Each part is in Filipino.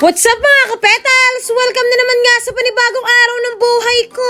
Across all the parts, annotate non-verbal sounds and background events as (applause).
What's up mga kapetals? Welcome na naman nga sa panibagong araw ng buhay ko.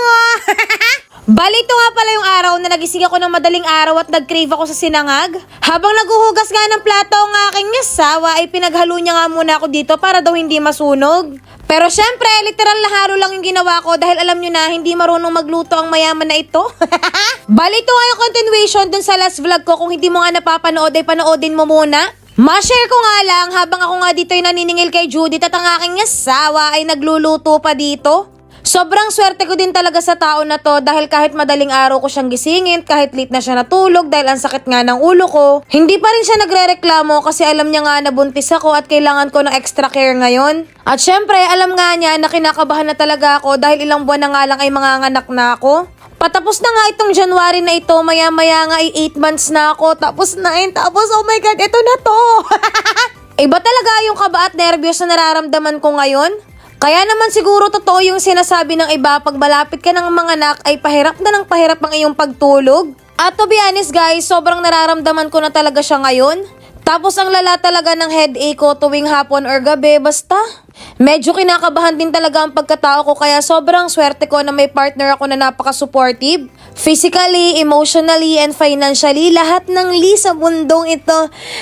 (laughs) Bali, ito nga pala yung araw na nagising ako ng madaling araw at nag-crave ako sa sinangag. Habang naguhugas nga ng plato ang aking asawa ay pinaghalo niya nga muna ako dito para daw hindi masunog. Pero syempre, literal na halo lang yung ginawa ko dahil alam nyo na hindi marunong magluto ang mayaman na ito. (laughs) Bali, ito nga yung continuation dun sa last vlog ko. Kung hindi mo nga napapanood ay panoodin mo muna. Ma-share ko nga lang habang ako nga dito ay naniningil kay Judith at ang aking asawa ay nagluluto pa dito. Sobrang swerte ko din talaga sa tao na to dahil kahit madaling araw ko siyang gisingin, kahit late na siya natulog dahil ang sakit nga ng ulo ko, hindi pa rin siya nagre-reklamo kasi alam niya nga na buntis ako at kailangan ko ng extra care ngayon. At syempre, alam nga niya na kinakabahan na talaga ako dahil ilang buwan na nga lang ay mga anak na ako. Patapos na nga itong January na ito, maya-maya nga ay 8 months na ako, tapos 9, tapos oh my God, ito na to! (laughs) Iba talaga yung kaba at nervyos na nararamdaman ko ngayon. Kaya naman siguro totoo yung sinasabi ng iba pag malapit ka ng mga anak ay pahirap na ng pahirap ang iyong pagtulog. At to be honest guys, sobrang nararamdaman ko na talaga siya ngayon. Tapos ang lala talaga ng headache ko tuwing hapon or gabi, basta. Medyo kinakabahan din talaga ang pagkatao ko kaya sobrang swerte ko na may partner ako na napaka-supportive. Physically, emotionally, and financially, lahat ng li sa mundong ito.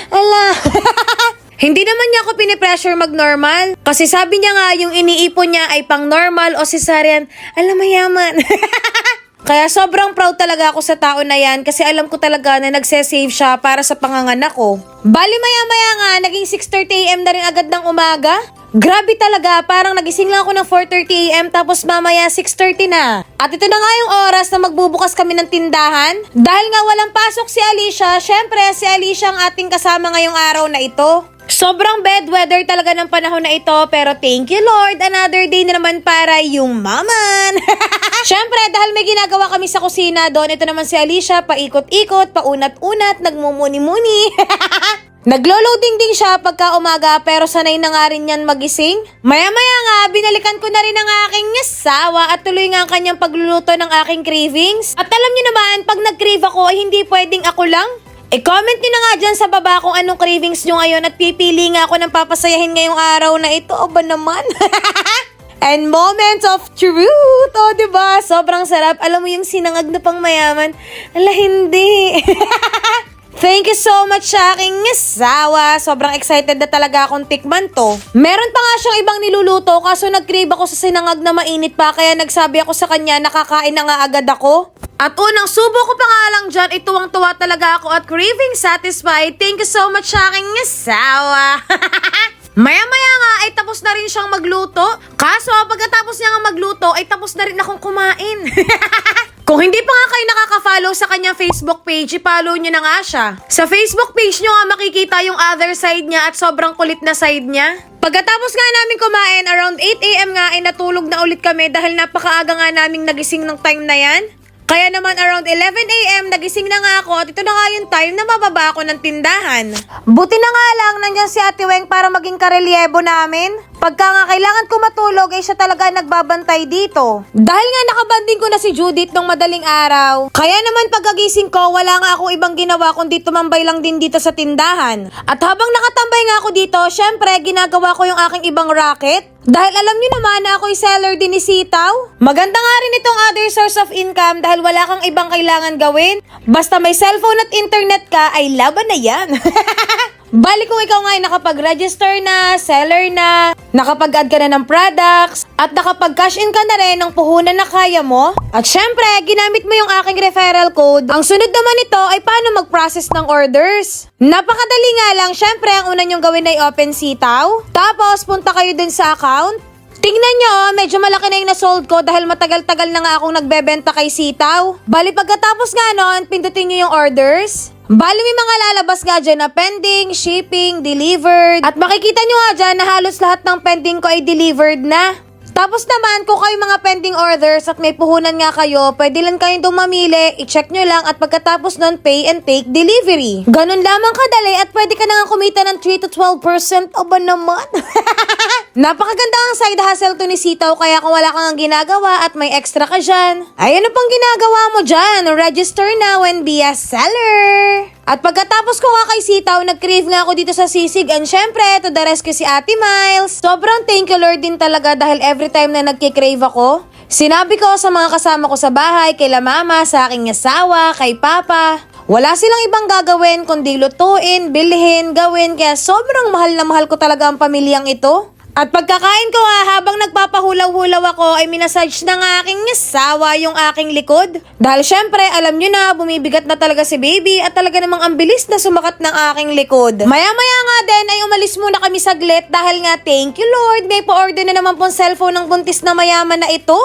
Ala, (laughs) Hindi naman niya ako pinipressure mag-normal. Kasi sabi niya nga, yung iniipon niya ay pang normal o cesarean. Alam, mayaman. (laughs) Kaya sobrang proud talaga ako sa tao na yan kasi alam ko talaga na nagse-save siya para sa panganganak ko. Bali maya-maya nga, naging 6.30am na rin agad ng umaga. Grabe talaga, parang nagising lang ako ng 4.30am tapos mamaya 6.30 na. At ito na nga yung oras na magbubukas kami ng tindahan. Dahil nga walang pasok si Alicia, syempre si Alicia ang ating kasama ngayong araw na ito. Sobrang bad weather talaga ng panahon na ito pero thank you Lord, another day na naman para yung maman. (laughs) Syempre dahil may ginagawa kami sa kusina doon, ito naman si Alicia, paikot-ikot, paunat-unat, nagmumuni-muni. (laughs) Naglo-loading din siya pagka umaga pero sanay na nga rin yan magising. Maya-maya nga, binalikan ko na rin ang aking asawa at tuloy nga ang kanyang pagluluto ng aking cravings. At alam niyo naman, pag nag-crave ako ay hindi pwedeng ako lang. I-comment niyo na nga dyan sa baba kung anong cravings nyo ngayon at pipili nga ako ng papasayahin ngayong araw na ito. O ba naman? (laughs) And moments of truth. O, di ba? Sobrang sarap. Alam mo yung sinangag na pang mayaman. Ala, hindi. (laughs) Thank you so much sa aking asawa. Sobrang excited na talaga akong tikman to. Meron pa nga siyang ibang niluluto kaso nag-crave ako sa sinangag na mainit pa kaya nagsabi ako sa kanya nakakain na nga agad ako. At unang subo ko pa nga lang dyan, ituwang-tuwa talaga ako at craving satisfied. Thank you so much sa aking asawa. (laughs) Maya-maya nga ay tapos na rin siyang magluto. Kaso pagkatapos niya nga magluto ay tapos na rin akong kumain. (laughs) Kung hindi pa nga kayo nakaka-follow sa kanyang Facebook page, i-follow nyo na nga siya. Sa Facebook page nyo nga makikita yung other side niya at sobrang kulit na side niya. Pagkatapos nga namin kumain, around 8am nga ay natulog na ulit kami dahil napakaaga nga naming nagising ng time na yan. Kaya naman around 11am nagising na nga ako at ito na nga yung time na mababa ako ng tindahan. Buti na nga lang nandyan si Ate Weng para maging karelyebo namin. Pagka nga kailangan ko matulog ay siya talaga nagbabantay dito. Dahil nga nakabanding ko na si Judith nung madaling araw. Kaya naman pagkagising ko wala nga akong ibang ginawa kundi tumambay lang din dito sa tindahan. At habang nakatambay nga ako dito, syempre ginagawa ko yung aking ibang racket. Dahil alam niyo naman na ako'y seller din ni Sitaw. Maganda nga rin itong other source of income dahil wala kang ibang kailangan gawin. Basta may cellphone at internet ka ay laban na yan. (laughs) Bali kung ikaw nga ay nakapag-register na, seller na, nakapag-add ka na ng products, at nakapag-cash in ka na rin ng puhunan na kaya mo, at syempre, ginamit mo yung aking referral code, ang sunod naman nito ay paano mag-process ng orders. Napakadali nga lang, syempre, ang una nyong gawin ay open sitaw, tapos punta kayo dun sa account, Tingnan nyo, oh, medyo malaki na yung nasold ko dahil matagal-tagal na nga akong nagbebenta kay Sitaw. Bali pagkatapos nga nun, pindutin nyo yung orders. Bali may mga lalabas nga dyan na pending, shipping, delivered. At makikita nyo nga dyan na halos lahat ng pending ko ay delivered na. Tapos naman, kung kayo mga pending orders at may puhunan nga kayo, pwede lang kayong doon mamili, i-check nyo lang at pagkatapos nun, pay and take delivery. Ganun lamang kadali at pwede ka na nga kumita ng 3 to 12%. Aba naman. (laughs) Napakaganda ang side hustle to ni Sitaw kaya kung wala kang ginagawa at may extra ka dyan, ay ano pang ginagawa mo dyan? Register now and be a seller! At pagkatapos ko nga kay Sitaw, nag-crave nga ako dito sa sisig. And syempre, to the rescue si Ate Miles. Sobrang thank you Lord din talaga dahil every time na nagkikrave ako, sinabi ko sa mga kasama ko sa bahay, kay la mama, sa aking asawa, kay papa, wala silang ibang gagawin kundi lutuin, bilhin, gawin. Kaya sobrang mahal na mahal ko talaga ang pamilyang ito. At pagkakain ko nga, habang nagpapahulaw-hulaw ako, ay minasage ng aking asawa yung aking likod. Dahil syempre, alam nyo na, bumibigat na talaga si baby at talaga namang ang bilis na sumakat ng aking likod. Maya-maya nga din ay umalis muna kami saglit dahil nga, thank you Lord, may pa-order na naman pong cellphone ng buntis na mayaman na ito.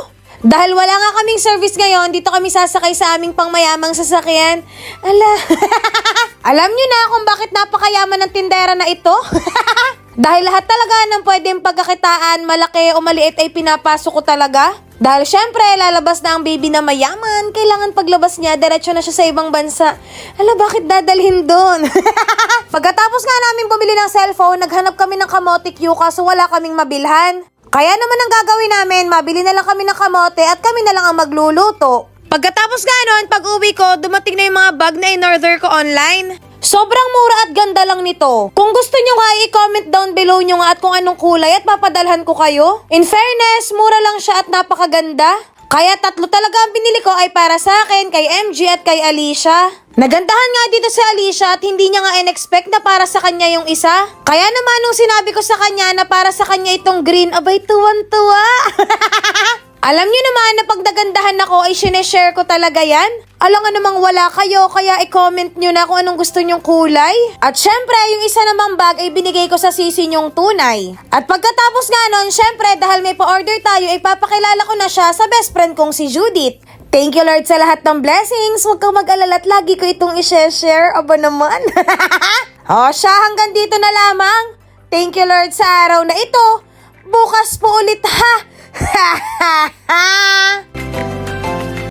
Dahil wala nga kaming service ngayon, dito kami sasakay sa aming pangmayamang sasakyan. Ala, (laughs) alam nyo na kung bakit napakayaman ng tindera na ito? (laughs) Dahil lahat talaga ng pwedeng pagkakitaan, malaki o maliit ay pinapasok ko talaga. Dahil syempre, lalabas na ang baby na mayaman. Kailangan paglabas niya, diretso na siya sa ibang bansa. Ala, bakit dadalhin doon? (laughs) Pagkatapos nga namin bumili ng cellphone, naghanap kami ng kamote Q kaso wala kaming mabilhan. Kaya naman ang gagawin namin, mabili na lang kami ng kamote at kami na lang ang magluluto. Pagkatapos nga nun, pag uwi ko, dumating na yung mga bag na in-order ko online. Sobrang mura at ganda lang nito. Kung gusto nyo nga, i-comment down below nyo nga at kung anong kulay at papadalhan ko kayo. In fairness, mura lang siya at napakaganda. Kaya tatlo talaga ang binili ko ay para sa akin, kay MG at kay Alicia. Nagandahan nga dito si Alicia at hindi niya nga in-expect na para sa kanya yung isa. Kaya naman nung sinabi ko sa kanya na para sa kanya itong green, abay tuwan-tuwa. (laughs) Alam niyo naman na pag nagandahan ako ay sineshare ko talaga yan. Alam nga namang wala kayo, kaya i-comment nyo na kung anong gusto nyong kulay. At syempre, yung isa namang bag ay binigay ko sa sisi nyong tunay. At pagkatapos nga nun, syempre, dahil may pa-order tayo, ay papakilala ko na siya sa best friend kong si Judith. Thank you Lord sa lahat ng blessings. Huwag kang mag-alala lagi ko itong i-share. Aba naman. (laughs) o siya, hanggang dito na lamang. Thank you Lord sa araw na ito. Bukas po ulit ha. 哈哈哈。